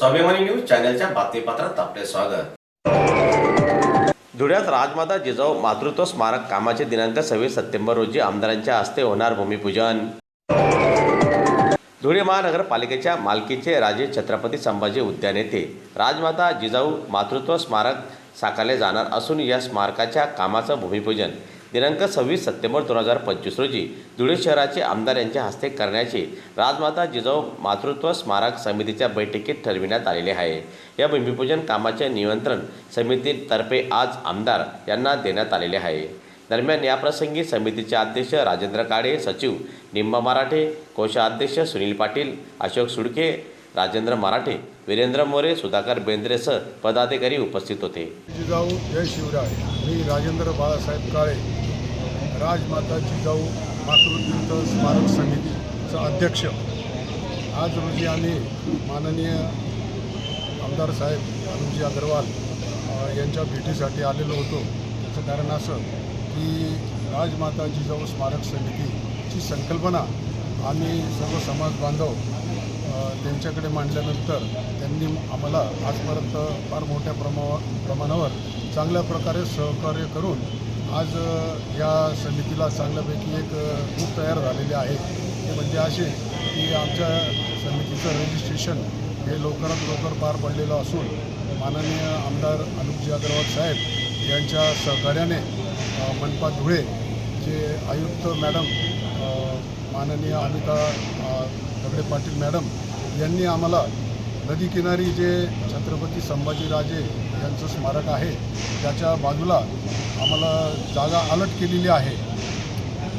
स्वाभिमानी न्यूज चॅनलच्या बातमीपत्रात आपले स्वागत. धुळ्यात राजमाता जिजाऊ मातृत्व स्मारक कामाचे दिनांक सव्वीस सप्टेंबर रोजी आमदारांच्या हस्ते होणार भूमिपूजन. धुळे महानगरपालिकेच्या मालकीचे राजे छत्रपती संभाजी उद्यान येथे राजमाता जिजाऊ मातृत्व स्मारक साकारले जाणार असून या स्मारकाच्या कामाचं भूमिपूजन. दिनांक सव्वीस सप्टेंबर दोन हजार पंचवीस रोजी धुळे शहराचे आमदार यांच्या हस्ते करण्याचे राजमाता जिजाऊ मातृत्व स्मारक समितीच्या बैठकीत ठरविण्यात आलेले आहे. या भूमिपूजन कामाचे नियंत्रण समितीतर्फे आज आमदार यांना देण्यात आलेले आहे. दरम्यान याप्रसंगी समितीचे अध्यक्ष राजेंद्र काळे सचिव निंबा मराठे कोषाध्यक्ष सुनील पाटील अशोक सुडके राजेंद्र मराठे वीरेंद्र मोरे सुधाकर बेंद्रेसह पदाधिकारी उपस्थित होते. जिजाऊ जय शिवराय. मी राजेंद्र बाळासाहेब काळे. राजमाता जिजाऊ मातृतीर्थ स्मारक समितीचा अध्यक्ष. आज रोजी आम्ही माननीय आमदार साहेब अनुजी अग्रवाल यांच्या भेटीसाठी आलेलो होतो. त्याचं कारण असं की राजमाता जिजाऊ स्मारक समितीची संकल्पना आम्ही सर्व समाज बांधव त्यांच्याकडे मांडल्यानंतर त्यांनी आम्हाला आजपर्यंत फार मोठ्या प्रमा प्रमाणावर चांगल्या प्रकारे सहकार्य करून आज या समितीला चांगल्यापैकी एक ग्रुप तयार झालेले आहे. ते म्हणजे असे की आमच्या समितीचं रजिस्ट्रेशन हे लवकरात लवकर पार पडलेलं असून माननीय आमदार अनुपजी अग्रवाल साहेब यांच्या सहकार्याने मनपा धुळे जे आयुक्त मॅडम माननीय अमिता दगडे पाटील मॅडम यांनी आम्हाला नदीकिनारी जे छत्रपती संभाजीराजे यांचं स्मारक आहे त्याच्या बाजूला आम्हाला जागा अलट केलेली आहे.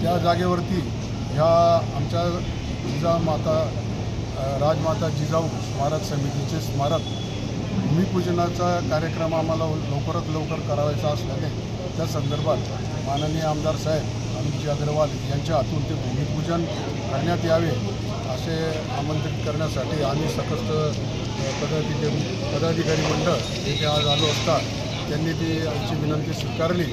त्या जागेवरती ह्या आमच्या जिजा माता राजमाता जिजाऊ स्मारक समितीचे स्मारक भूमिपूजनाचा कार्यक्रम आम्हाला लवकरात लवकर करावायचा असल्याने त्या संदर्भात माननीय आमदार साहेब अनुपजी अग्रवाल यांच्या हातून ते भूमिपूजन करण्यात यावे असे आमंत्रित करण्यासाठी आम्ही सकस्त पदाधिकारी पदाधिकारी मंडळ येथे आज आलो असता त्यांनी ती आमची विनंती स्वीकारली.